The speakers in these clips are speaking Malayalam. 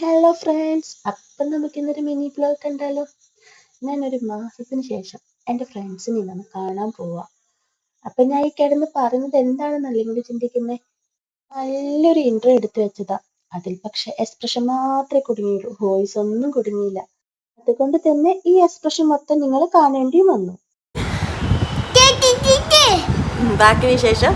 ഹലോ ഫ്രണ്ട്സ് അപ്പം നമുക്ക് ഇന്നൊരു മിനി ബ്ലോഗ് കണ്ടാലോ ഞാനൊരു മാസത്തിന് ശേഷം എന്റെ ഫ്രണ്ട്സിനെ നമ്മൾ കാണാൻ പോവാം. അപ്പം ഞാൻ ഈ കിടന്ന് പറയുന്നത് എന്താണെന്നല്ലേ നിങ്ങൾ ചിന്തിക്കുന്നത് നല്ലൊരു ഇൻട്രോ എടുത്തു വെച്ചതാ. അതിൽ പക്ഷെ എക്സ്പ്രഷൻ മാത്രമേ കുടുങ്ങിയുള്ളൂ. വോയിസ് ഒന്നും കുടുങ്ങിയില്ല. അതുകൊണ്ട് തന്നെ ഈ എക്സ്പ്രഷൻ മൊത്തം നിങ്ങൾ കാണേണ്ടിയും വന്നു. ബാക്കി വിശേഷം?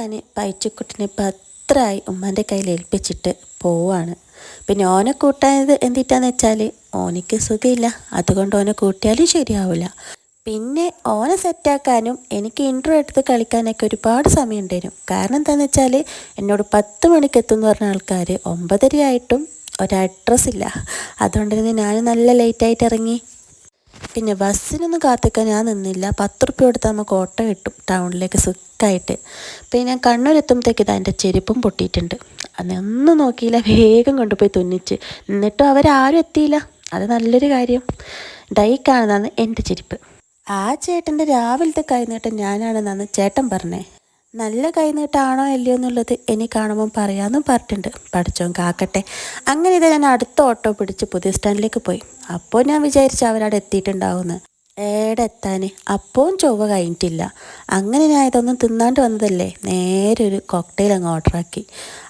ഞാൻ പൈച്ചക്കുട്ടിനെ പത്രമായി ഉമ്മാന്റെ കയ്യിൽ ഏൽപ്പിച്ചിട്ട് പോവാണ്. പിന്നെ ഓനെ കൂട്ടായത് എന്തിട്ടാന്ന് വെച്ചാൽ ഓനിക്ക് സുഖമില്ല അതുകൊണ്ട് ഓനെ കൂട്ടിയാലും ശരിയാവില്ല പിന്നെ ഓനെ സെറ്റാക്കാനും എനിക്ക് ഇൻട്രോ എടുത്ത് കളിക്കാനൊക്കെ ഒരുപാട് സമയം ഉണ്ടായിരുന്നു കാരണം എന്താണെന്ന് വെച്ചാൽ എന്നോട് പത്ത് മണിക്ക് എത്തുമെന്ന് പറഞ്ഞ ആൾക്കാർ ഒമ്പതരയായിട്ടും ഒരു അഡ്രസ്സില്ല അതുകൊണ്ട് തന്നെ ഞാൻ നല്ല ലേറ്റായിട്ട് ഇറങ്ങി. പിന്നെ ബസ്സിനൊന്നും കാത്തിക്കാൻ ഞാൻ നിന്നില്ല. പത്ത് റുപ്യ കൊടുത്ത് നമുക്ക് ഓട്ടോ കിട്ടും ടൗണിലേക്ക് സുഖമായിട്ട് പിന്നെ ഞാൻ കണ്ണൂരെത്തുമ്പോഴത്തേക്ക് ഇതാ എന്റെ ചെരുപ്പും പൊട്ടിയിട്ടുണ്ട്. അന്നൊന്നും നോക്കിയില്ല. വേഗം കൊണ്ടുപോയി തുന്നിച്ച്. എന്നിട്ടും അവരാരും എത്തിയില്ല. അത് നല്ലൊരു കാര്യം. ഡൈ കാണുന്നതാണ് എന്റെ ചെരുപ്പ്. ആ ചേട്ടന്റെ രാവിലത്തെ കൈനീട്ടം ഞാനാണെന്നാണ് ചേട്ടൻ പറഞ്ഞേ. നല്ല കൈനീട്ടാണോ അല്ലയോ എന്നുള്ളത് ഇനി കാണുമ്പോൾ പറയാമെന്നും പറഞ്ഞിട്ടുണ്ട്. പഠിച്ചോൻ കാക്കട്ടെ. അങ്ങനെ ഇത് ഞാൻ അടുത്ത ഓട്ടോ പിടിച്ച് പുതിയ സ്റ്റാൻഡിലേക്ക് പോയി. അപ്പോൾ ഞാൻ വിചാരിച്ചു അവരവിടെ എത്തിയിട്ടുണ്ടാവുമെന്ന്. ഏടെ എത്താൻ അപ്പവും ചൊവ്വ കഴിഞ്ഞിട്ടില്ല. അങ്ങനെ ഞാൻ ഇതൊന്നും തിന്നാണ്ട് വന്നതല്ലേ? നേരെ ഒരു കോക്ടെയിൽ അങ്ങ് ഓർഡറാക്കി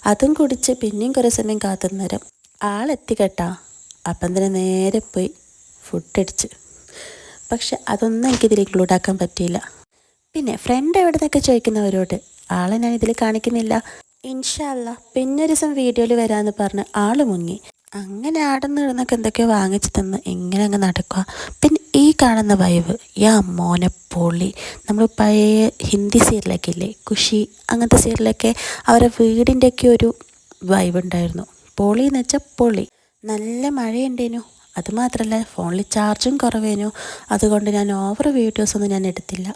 അതും കുടിച്ച് പിന്നെയും കുറേ സമയം കാത്തുന്നേരം ആളെത്തി കേട്ടാ അപ്പം തന്നെ നേരെ പോയി ഫുഡ് അടിച്ച്. പക്ഷെ അതൊന്നും എനിക്കിതിൽ ഇൻക്ലൂഡ് ആക്കാൻ പറ്റിയില്ല. പിന്നെ ഫ്രണ്ട് എവിടുന്നൊക്കെ ചോദിക്കുന്നവരോട്? ആളെ ഞാൻ ഇതിൽ കാണിക്കുന്നില്ല. ഇൻഷല്ല പിന്നെ ഒരു ദിവസം വീഡിയോയിൽ വരാമെന്ന് പറഞ്ഞ് ആൾ മുങ്ങി. അങ്ങനെ ആടന്ന് ഇടുന്നൊക്കെ എന്തൊക്കെയോ വാങ്ങിച്ചു തന്ന് ഇങ്ങനെ അങ്ങ് നടക്കുക പിന്നെ ഈ കാണുന്ന വൈവ് യാ മോനെ പൊളി. നമ്മൾ പഴയ ഹിന്ദി സീരിയലൊക്കെ ഇല്ലേ കുഷി അങ്ങനത്തെ സീരിയലൊക്കെ അവരെ വീടിന്റെയൊക്കെ ഒരു വൈബ് ഉണ്ടായിരുന്നു. പൊളി എന്ന് വെച്ചാൽ പൊളി. നല്ല മഴയുണ്ടേനു. അതുമാത്രമല്ല ഫോണിൽ ചാർജും കുറവേനു. അതുകൊണ്ട് ഞാൻ ഓവർ വീഡിയോസൊന്നും ഞാൻ എടുത്തില്ല.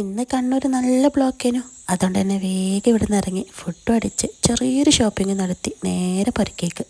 ഇന്ന് കണ്ണൂർ നല്ല ബ്ലോക്കേനു. അതുകൊണ്ട് തന്നെ വേഗം ഇവിടെ നിന്ന് ഇറങ്ങി ഫുഡും അടിച്ച് ചെറിയൊരു ഷോപ്പിംഗ് നടത്തി നേരെ പുരക്കേക്ക്.